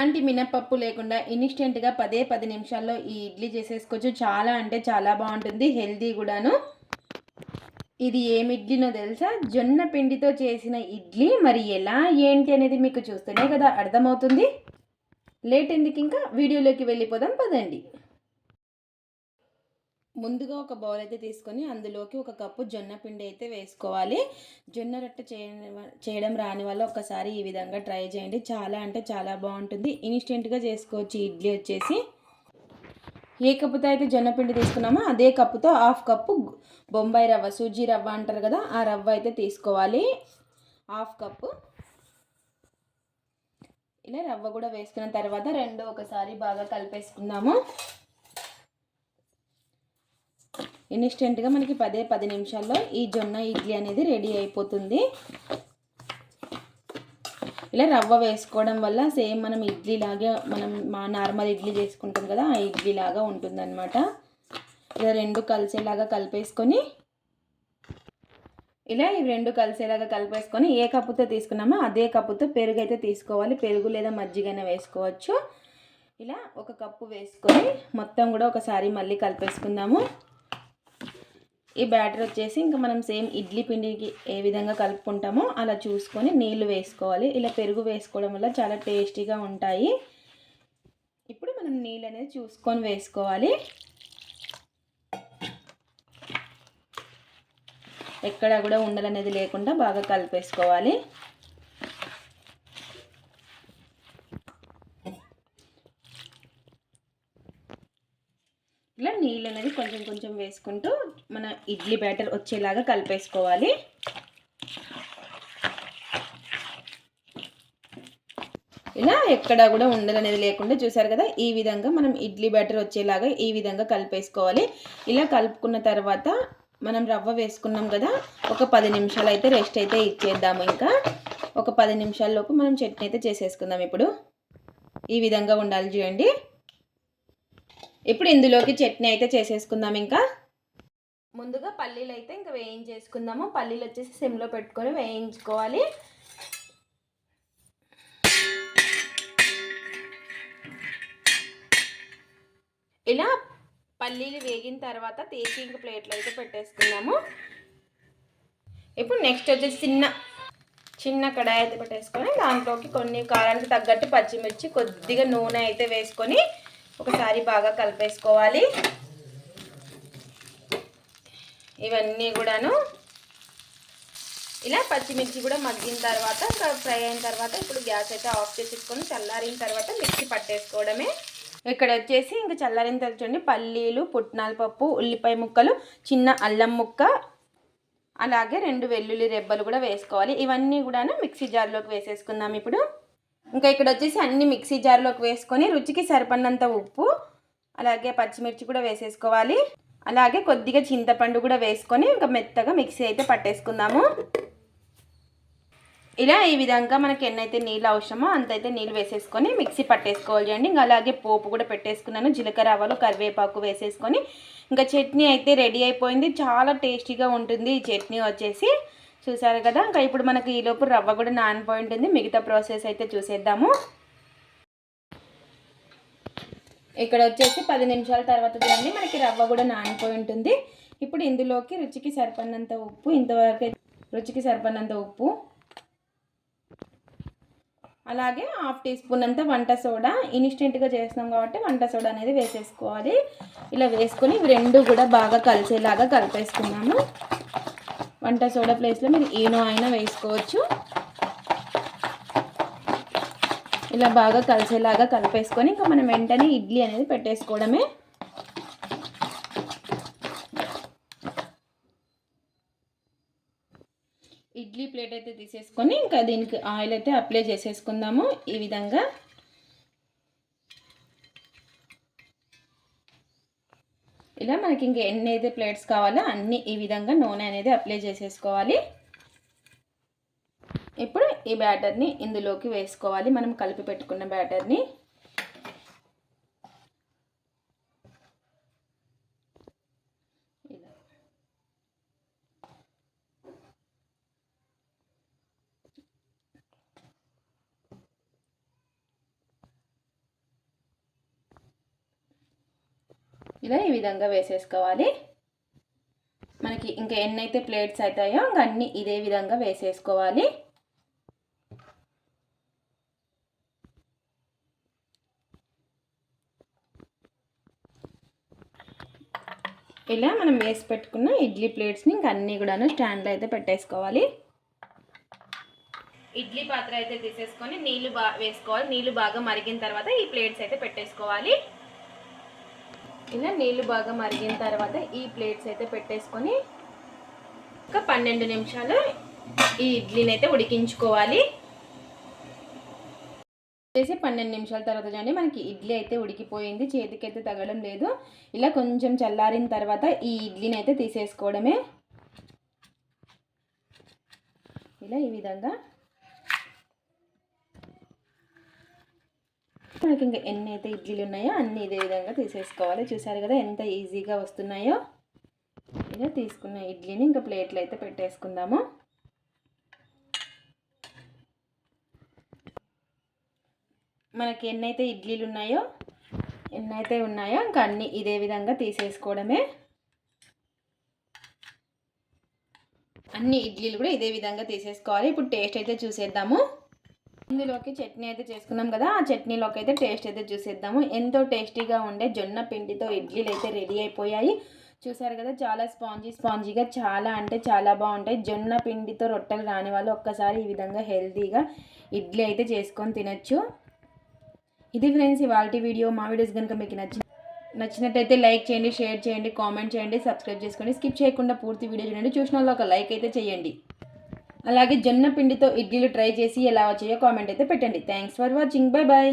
అలాంటి మినపప్పు లేకుండా ఇన్స్టెంట్గా పదే పది నిమిషాల్లో ఈ ఇడ్లీ చేసేసుకోవచ్చు. చాలా అంటే చాలా బాగుంటుంది హెల్దీ కూడాను. ఇది ఏమి ఇడ్లీనో తెలుసా? జొన్న పిండితో చేసిన ఇడ్లీ. మరి ఎలా ఏంటి అనేది మీకు చూస్తేనే కదా అర్థమవుతుంది. లేట్ ఎందుకు ఇంకా వీడియోలోకి వెళ్ళిపోదాం పదండి. ముందుగా ఒక బౌల్ అయితే తీసుకొని అందులోకి ఒక కప్పు జొన్న పిండి అయితే వేసుకోవాలి. జొన్న రొట్టె చేయడం రాని వల్ల ఒకసారి ఈ విధంగా ట్రై చేయండి. చాలా అంటే చాలా బాగుంటుంది. ఇన్స్టెంట్గా చేసుకోవచ్చు. ఇడ్లీ వచ్చేసి. ఏ కప్పుతో అయితే జొన్న పిండి తీసుకున్నామో అదే కప్పుతో హాఫ్ కప్పు బొంబాయి రవ్వ సూజీ రవ్వ అంటారు కదా ఆ రవ్వ అయితే తీసుకోవాలి. Half cup. ఇలా రవ్వ కూడా వేసుకున్న తర్వాత రెండు ఒకసారి బాగా కలిపేసుకుందాము. ఇన్స్టెంట్గా మనకి పదే పది నిమిషాల్లో ఈ జొన్న ఇడ్లీ అనేది రెడీ అయిపోతుంది. ఇలా రవ్వ వేసుకోవడం వల్ల సేమ్ మనం ఇడ్లీ లాగే మనం మా నార్మల్ ఇడ్లీ చేసుకుంటాం కదా ఆ ఇడ్లీ లాగా ఉంటుందన్నమాట. ఇలా రెండు కలిసేలాగా కలిపేసుకొని ఇలా ఈ రెండు కలిసేలాగా కలిపేసుకొని ఏ కప్పుతో తీసుకున్నామో అదే కప్పుతో పెరుగు అయితే తీసుకోవాలి. పెరుగు లేదా మజ్జిగైనా వేసుకోవచ్చు. ఇలా ఒక కప్పు వేసుకొని మొత్తం కూడా ఒకసారి మళ్ళీ కలిపేసుకుందాము. ఈ బ్యాటర్ వచ్చేసి ఇంకా మనం సేమ్ ఇడ్లీ పిండికి ఏ విధంగా కలుపుకుంటామో అలా చూసుకొని నీళ్ళు వేసుకోవాలి. ఇలా పెరుగు వేసుకోవడం వల్ల చాలా టేస్టీగా ఉంటాయి. ఇప్పుడు మనం నీళ్ళు అనేది చూసుకొని వేసుకోవాలి. ఎక్కడ కూడా ఉండలు అనేది లేకుండా బాగా కలిపేసుకోవాలి. ఇలా నీళ్ళు అనేది కొంచెం కొంచెం వేసుకుంటూ మన ఇడ్లీ బ్యాటర్ వచ్చేలాగా కలిపేసుకోవాలి. ఇలా ఎక్కడ కూడా ఉండలు అనేది లేకుండా చూసారు కదా ఈ విధంగా మనం ఇడ్లీ బ్యాటర్ వచ్చేలాగా ఈ విధంగా కలిపేసుకోవాలి. ఇలా కలుపుకున్న తర్వాత మనం రవ్వ వేసుకున్నాం కదా ఒక పది నిమిషాలు అయితే రెస్ట్ అయితే ఇచ్చేద్దాము ఇంకా. ఒక పది నిమిషాల్లోపు మనం చట్నీ అయితే చేసేసుకుందాం ఇప్పుడు. ఈ విధంగా ఉండాలి చూడండి. ఇప్పుడు ఇందులోకి చట్నీ అయితే చేసేసుకుందాం ఇంకా. ముందుగా పల్లీలు అయితే ఇంకా వేయించేసుకుందాము. పల్లీలు వచ్చేసి సిమ్లో పెట్టుకొని వేయించుకోవాలి. ఇలా పల్లీలు వేగిన తర్వాత తీసి ఇంక ప్లేట్లు అయితే పెట్టేసుకుందాము. ఇప్పుడు నెక్స్ట్ వచ్చేసి చిన్న చిన్న కడాయి అయితే పెట్టేసుకొని దాంట్లోకి కొన్ని కారానికి తగ్గట్టు పచ్చిమిర్చి కొద్దిగా నూనె అయితే వేసుకొని ఒకసారి బాగా కలిపేసుకోవాలి. ఇవన్నీ కూడాను ఇలా పచ్చిమిర్చి కూడా మగ్గిన తర్వాత ఫ్రై అయిన తర్వాత ఇప్పుడు గ్యాస్ అయితే ఆఫ్ చేసేసుకొని చల్లారిన తర్వాత మిక్సీ పట్టేసుకోవడమే. ఇక్కడ వచ్చేసి ఇంకా చల్లారిన తర్వాత చూడండి పల్లీలు పుట్నాల పప్పు ఉల్లిపాయ ముక్కలు చిన్న అల్లం ముక్క అలాగే రెండు వెల్లుల్లి రెబ్బలు కూడా వేసుకోవాలి. ఇవన్నీ కూడాను మిక్సీ జార్లోకి వేసేసుకుందాం ఇప్పుడు. ఇంకా ఇక్కడ వచ్చేసి అన్ని మిక్సీ జార్లోకి వేసుకొని రుచికి సరిపడినంత ఉప్పు అలాగే పచ్చిమిర్చి కూడా వేసేసుకోవాలి. అలాగే కొద్దిగా చింతపండు కూడా వేసుకొని ఇంకా మెత్తగా మిక్సీ అయితే పట్టేసుకుందాము. ఇలా ఈ విధంగా మనకి ఎన్నైతే నీళ్ళు అవసరమో అంతైతే నీళ్ళు వేసేసుకొని మిక్సీ పట్టేసుకోవాలి అండి. ఇంకా అలాగే పోపు కూడా పెట్టేసుకున్నాను. జీలకర్ర ఆవాలు కరివేపాకు వేసేసుకొని ఇంకా చట్నీ అయితే రెడీ అయిపోయింది. చాలా టేస్టీగా ఉంటుంది ఈ చట్నీ వచ్చేసి. చూసారు కదా? ఇంకా ఇప్పుడు మనకి ఈలోపు రవ్వ కూడా నానిపోయి ఉంటుంది మిగతా ప్రాసెస్ అయితే చూసేద్దాము. ఇక్కడ వచ్చేసి పది నిమిషాల తర్వాత చూడండి మనకి రవ్వ కూడా నానిపోయి ఉంటుంది ఇప్పుడు ఇందులోకి రుచికి సరిపడినంత ఉప్పు ఇంతవరకు రుచికి సరిపడినంత ఉప్పు అలాగే హాఫ్ టీ స్పూన్ అంత వంట సోడా. ఇన్స్టెంట్గా చేస్తున్నాం కాబట్టి వంట సోడా అనేది వేసేసుకోవాలి. ఇలా వేసుకొని ఇవి రెండు కూడా బాగా కలిసేలాగా కలిపేసుకున్నాము వంట సోడా ప్లేస్లో మీరు ఈనో అయినా వేసుకోవచ్చు. ఇలా బాగా కలిసేలాగా కలిపేసుకొని ఇంకా మనం వెంటనే ఇడ్లీ అనేది పెట్టేసుకోవడమే. ఇడ్లీ ప్లేట్ అయితే తీసేసుకొని ఇంకా దీనికి ఆయిల్ అయితే అప్లై చేసేసుకుందాము ఈ విధంగా ఇలా మనకి ఇంకా ఎన్ని అయితే ప్లేట్స్ కావాలో అన్ని ఈ విధంగా నూనె అనేది అప్లై చేసేసుకోవాలి. ఇప్పుడు ఈ బ్యాటర్ని ఇందులోకి వేసుకోవాలి. మనం కలిపి పెట్టుకున్న బ్యాటర్ని. ఇలా ఈ విధంగా వేసేసుకోవాలి. మనకి ఇంకా ఎన్నైతే ప్లేట్స్ అవుతాయో ఇంకా అన్నీ ఇదే విధంగా వేసేసుకోవాలి. ఇలా మనం వేసి పెట్టుకున్న ఇడ్లీ ప్లేట్స్ని ఇంకా అన్నీ కూడాను స్టాండ్లో అయితే పెట్టేసుకోవాలి. ఇడ్లీ పాత్ర అయితే తీసేసుకొని నీళ్ళు బాగా వేసుకోవాలి. నీళ్ళు బాగా మరిగిన తర్వాత ఈ ప్లేట్స్ అయితే పెట్టేసుకోవాలి. ఇలా నీళ్ళు బాగా మరిగిన తర్వాత ఈ ప్లేట్స్ అయితే పెట్టేసుకొని ఒక పన్నెండు నిమిషాలు ఈ ఇడ్లీని అయితే ఉడికించుకోవాలి. చేసి పన్నెండు నిమిషాల తర్వాత చూడండి మనకి ఇడ్లీ అయితే ఉడికిపోయింది చేతికి అయితే లేదు. ఇలా కొంచెం చల్లారిన తర్వాత ఈ ఇడ్లీని అయితే తీసేసుకోవడమే. ఇలా ఈ విధంగా మనకి ఇంకా ఎన్ని అయితే ఇడ్లీలు ఉన్నాయో అన్ని ఇదే విధంగా తీసేసుకోవాలి. చూసారు కదా ఎంత ఈజీగా వస్తున్నాయో? ఇలా తీసుకున్న ఇడ్లీని ఇంకా ప్లేట్లు అయితే పెట్టేసుకుందాము. మనకి ఎన్నైతే ఇడ్లీలు ఉన్నాయో ఎన్నైతే ఉన్నాయో ఇంకా అన్ని ఇదే విధంగా తీసేసుకోవడమే. అన్ని ఇడ్లీలు కూడా ఇదే విధంగా తీసేసుకోవాలి. ఇప్పుడు టేస్ట్ అయితే చూసేద్దాము. ఇందులోకి చట్నీ అయితే చేసుకున్నాం కదా ఆ చట్నీలోకి అయితే టేస్ట్ అయితే చూసేద్దాము. ఎంతో టేస్టీగా ఉండే జొన్న పిండితో ఇడ్లీలు అయితే రెడీ అయిపోయాయి. చూసారు కదా చాలా స్పాంజీ స్పాంజీగా చాలా అంటే చాలా బాగుంటాయి. జొన్న పిండితో రొట్టెలు రాని వాళ్ళు ఒక్కసారి ఈ విధంగా హెల్తీగా ఇడ్లీ అయితే చేసుకొని తినచ్చు. ఇది ఫ్రెండ్స్ ఇవాళ వీడియో. మా వీడియోస్ కనుక మీకు నచ్చిన నచ్చినట్టయితే లైక్ చేయండి షేర్ చేయండి కామెంట్ చేయండి సబ్స్క్రైబ్ చేసుకోండి స్కిప్ చేయకుండా పూర్తి వీడియో చూడండి. చూసిన వాళ్ళు ఒక లైక్ అయితే చేయండి. అలాగే జొన్న పిండితో ఇడ్లీలు ట్రై చేసి ఎలా వచ్చాయో కామెంట్ అయితే పెట్టండి. Thanks for watching bye bye